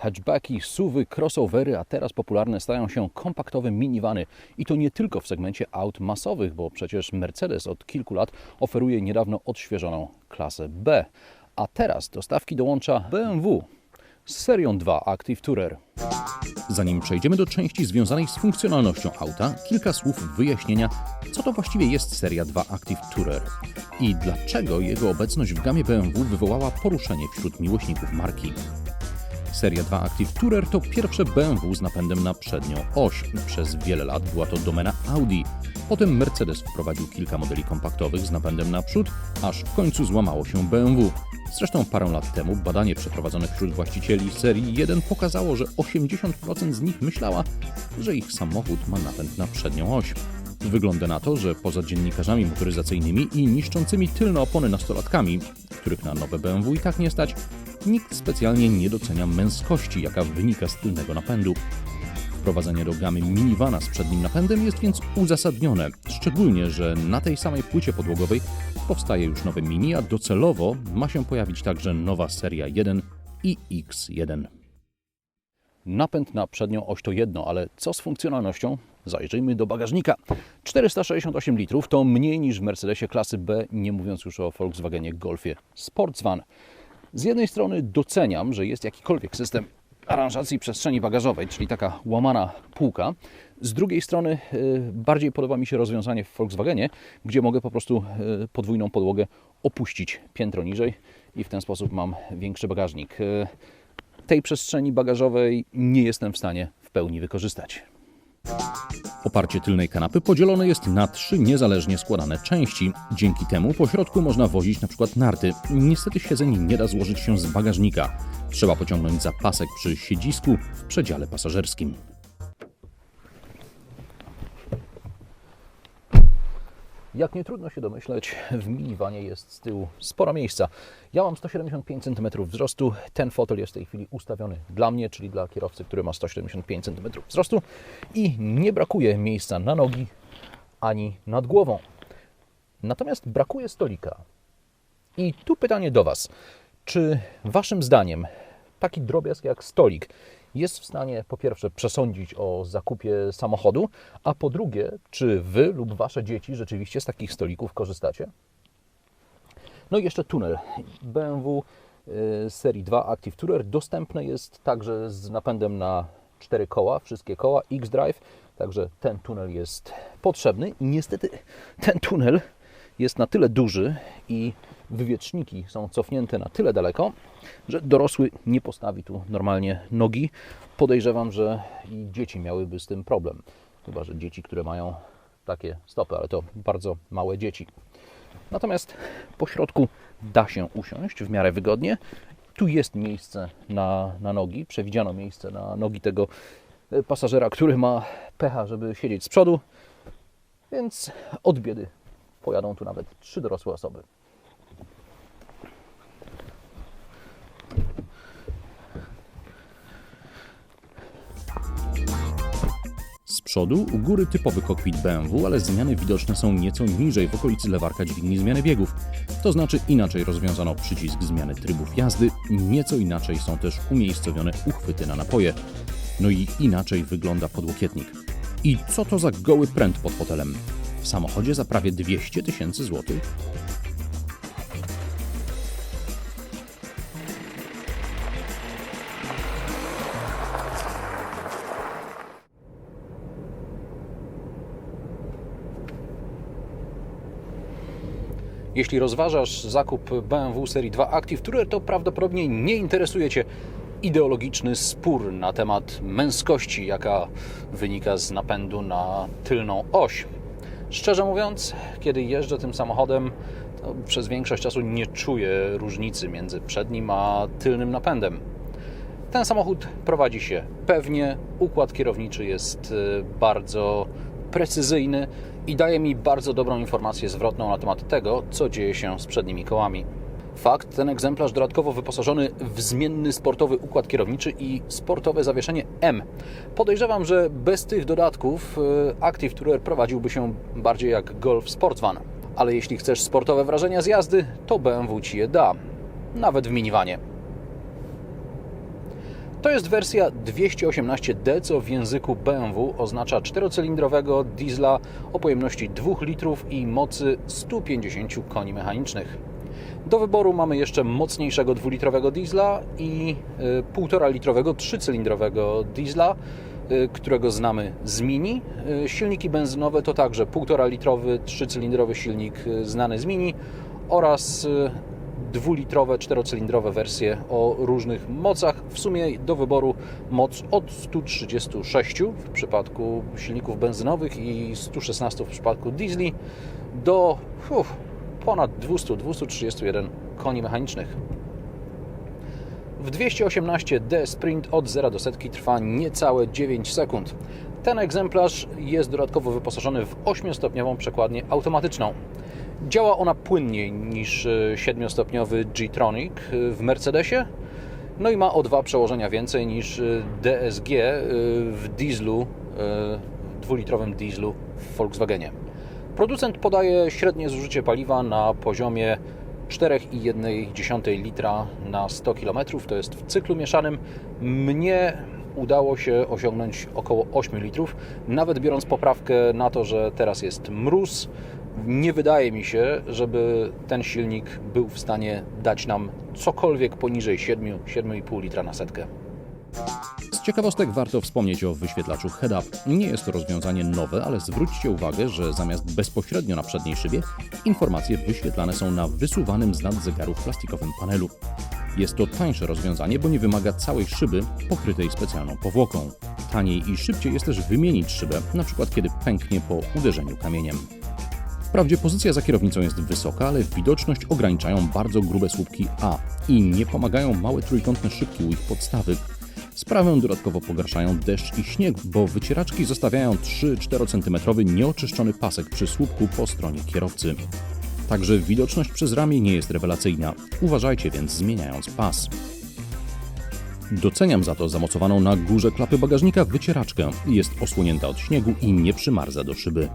Hatchbacki, suwy, crossovery, a teraz popularne stają się kompaktowe minivany. I to nie tylko w segmencie aut masowych, bo przecież Mercedes od kilku lat oferuje niedawno odświeżoną klasę B. A teraz do stawki dołącza BMW z serią 2 Active Tourer. Zanim przejdziemy do części związanej z funkcjonalnością auta, kilka słów wyjaśnienia, co to właściwie jest seria 2 Active Tourer i dlaczego jego obecność w gamie BMW wywołała poruszenie wśród miłośników marki. Seria 2 Active Tourer to pierwsze BMW z napędem na przednią oś. Przez wiele lat była to domena Audi. Potem Mercedes wprowadził kilka modeli kompaktowych z napędem naprzód, aż w końcu złamało się BMW. Zresztą parę lat temu badanie przeprowadzone wśród właścicieli serii 1 pokazało, że 80% z nich myślała, że ich samochód ma napęd na przednią oś. Wygląda na to, że poza dziennikarzami motoryzacyjnymi i niszczącymi tylne opony nastolatkami, których na nowe BMW i tak nie stać, nikt specjalnie nie docenia męskości, jaka wynika z tylnego napędu. Wprowadzenie do gamy minivana z przednim napędem jest więc uzasadnione, szczególnie, że na tej samej płycie podłogowej powstaje już nowe Mini, a docelowo ma się pojawić także nowa seria 1 i X1. Napęd na przednią oś to jedno, ale co z funkcjonalnością? Zajrzyjmy do bagażnika. 468 litrów to mniej niż w Mercedesie klasy B, nie mówiąc już o Volkswagenie Golfie Sportsvan. Z jednej strony doceniam, że jest jakikolwiek system aranżacji przestrzeni bagażowej, czyli taka łamana półka. Z drugiej strony y, bardziej podoba mi się rozwiązanie w Volkswagenie, gdzie mogę po prostu y, podwójną podłogę opuścić piętro niżej i w ten sposób mam większy bagażnik. Y, Tej przestrzeni bagażowej nie jestem w stanie w pełni wykorzystać. Oparcie tylnej kanapy podzielone jest na trzy niezależnie składane części. Dzięki temu po środku można wozić np. narty. Niestety siedzeń nie da złożyć się z bagażnika. Trzeba pociągnąć za pasek przy siedzisku w przedziale pasażerskim. Jak nie trudno się domyśleć, w miniwanie jest z tyłu sporo miejsca. Ja mam 175 cm wzrostu. Ten fotel jest w tej chwili ustawiony dla mnie, czyli dla kierowcy, który ma 175 cm wzrostu i nie brakuje miejsca na nogi ani nad głową. Natomiast brakuje stolika. I tu pytanie do Was. Czy Waszym zdaniem taki drobiazg jak stolik jest w stanie po pierwsze przesądzić o zakupie samochodu, a po drugie, czy Wy lub Wasze dzieci rzeczywiście z takich stolików korzystacie? No i jeszcze tunel. BMW y, serii 2 Active Tourer dostępny jest także z napędem na cztery koła, wszystkie koła X-Drive, także ten tunel jest potrzebny. Niestety ten tunel jest na tyle duży i wywieczniki są cofnięte na tyle daleko, że dorosły nie postawi tu normalnie nogi. Podejrzewam, że i dzieci miałyby z tym problem. Chyba, że dzieci, które mają takie stopy, ale to bardzo małe dzieci. Natomiast po środku da się usiąść w miarę wygodnie. Tu jest miejsce na, na nogi, przewidziano miejsce na nogi tego e, pasażera, który ma pecha, żeby siedzieć z przodu, więc od biedy pojadą tu nawet trzy dorosłe osoby. Przodu u góry typowy kokpit BMW, ale zmiany widoczne są nieco niżej w okolicy lewarka dźwigni zmiany biegów. To znaczy inaczej rozwiązano przycisk zmiany trybów jazdy, nieco inaczej są też umiejscowione uchwyty na napoje. No i inaczej wygląda podłokietnik. I co to za goły pręt pod fotelem? W samochodzie za prawie 200 tysięcy złotych? Jeśli rozważasz zakup BMW serii 2 Active Tourer, to prawdopodobnie nie interesuje Cię ideologiczny spór na temat męskości, jaka wynika z napędu na tylną oś. Szczerze mówiąc, kiedy jeżdżę tym samochodem, to przez większość czasu nie czuję różnicy między przednim a tylnym napędem. Ten samochód prowadzi się pewnie, układ kierowniczy jest y, bardzo precyzyjny i daje mi bardzo dobrą informację zwrotną na temat tego, co dzieje się z przednimi kołami. Fakt, ten egzemplarz dodatkowo wyposażony w zmienny sportowy układ kierowniczy i sportowe zawieszenie M. Podejrzewam, że bez tych dodatków y, Active Tourer prowadziłby się bardziej jak Golf Sportsvan. Ale jeśli chcesz sportowe wrażenia z jazdy, to BMW Ci je da. Nawet w minivanie. To jest wersja 218D, co w języku BMW oznacza czterocylindrowego diesla o pojemności 2 litrów i mocy 150 koni mechanicznych. Do wyboru mamy jeszcze mocniejszego dwulitrowego diesla i 1,5 litrowego trzycylindrowego diesla, y, którego znamy z Mini. Y, Silniki benzynowe to także 1,5 litrowy trzycylindrowy silnik y, znany z Mini oraz dwulitrowe, czterocylindrowe wersje o różnych mocach. W sumie do wyboru moc od 136 w przypadku silników benzynowych i 116 w przypadku diesli do uf, ponad 200-231 koni mechanicznych. W 218D sprint od 0 do setki trwa niecałe 9 sekund. Ten egzemplarz jest dodatkowo wyposażony w 8-stopniową przekładnię automatyczną. Działa ona płynniej niż 7-stopniowy G-Tronic w Mercedesie, no i ma o dwa przełożenia więcej niż DSG w dieslu, dwulitrowym dieslu w Volkswagenie. Producent podaje średnie zużycie paliwa na poziomie 4,1 litra na 100 km, to jest w cyklu mieszanym. Mnie udało się osiągnąć około 8 litrów, nawet biorąc poprawkę na to, że teraz jest mróz. Nie wydaje mi się, żeby ten silnik był w stanie dać nam cokolwiek poniżej 7, 7,5 litra na setkę. Z ciekawostek warto wspomnieć o wyświetlaczu head-up. Nie jest to rozwiązanie nowe, ale zwróćcie uwagę, że zamiast bezpośrednio na przedniej szybie, informacje wyświetlane są na wysuwanym z nad zegarów plastikowym panelu. Jest to tańsze rozwiązanie, bo nie wymaga całej szyby pokrytej specjalną powłoką. Taniej i szybciej jest też wymienić szybę, np. kiedy pęknie po uderzeniu kamieniem. Wprawdzie pozycja za kierownicą jest wysoka, ale widoczność ograniczają bardzo grube słupki A i nie pomagają małe trójkątne szybki u ich podstawy. Sprawę dodatkowo pogarszają deszcz i śnieg, bo wycieraczki zostawiają 3-4 cm nieoczyszczony pasek przy słupku po stronie kierowcy. Także widoczność przez ramię nie jest rewelacyjna. Uważajcie więc zmieniając pas. Doceniam za to zamocowaną na górze klapy bagażnika wycieraczkę. Jest osłonięta od śniegu i nie przymarza do szyby.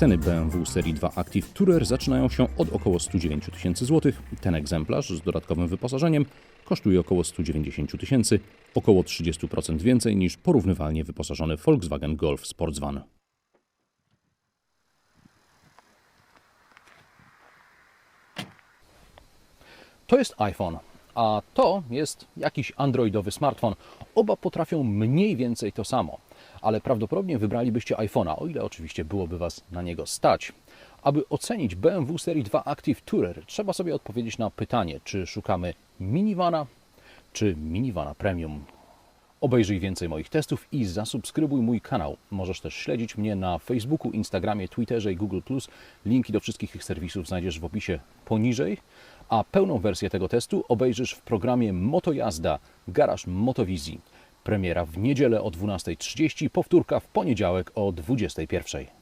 Ceny BMW Serii 2 Active Tourer zaczynają się od około 109 tysięcy złotych. Ten egzemplarz z dodatkowym wyposażeniem kosztuje około 190 tysięcy, około 30% więcej niż porównywalnie wyposażony Volkswagen Golf Sportsvan. To jest iPhone, a to jest jakiś androidowy smartfon. Oba potrafią mniej więcej to samo, ale prawdopodobnie wybralibyście iPhone'a, o ile oczywiście byłoby Was na niego stać. Aby ocenić BMW Serii 2 Active Tourer, trzeba sobie odpowiedzieć na pytanie, czy szukamy minivana, czy minivana premium. Obejrzyj więcej moich testów i zasubskrybuj mój kanał. Możesz też śledzić mnie na Facebooku, Instagramie, Twitterze i Google+. Linki do wszystkich tych serwisów znajdziesz w opisie poniżej, a pełną wersję tego testu obejrzysz w programie Motojazda Garaż Motowizji. Premiera w niedzielę o 12.30, powtórka w poniedziałek o 21.00.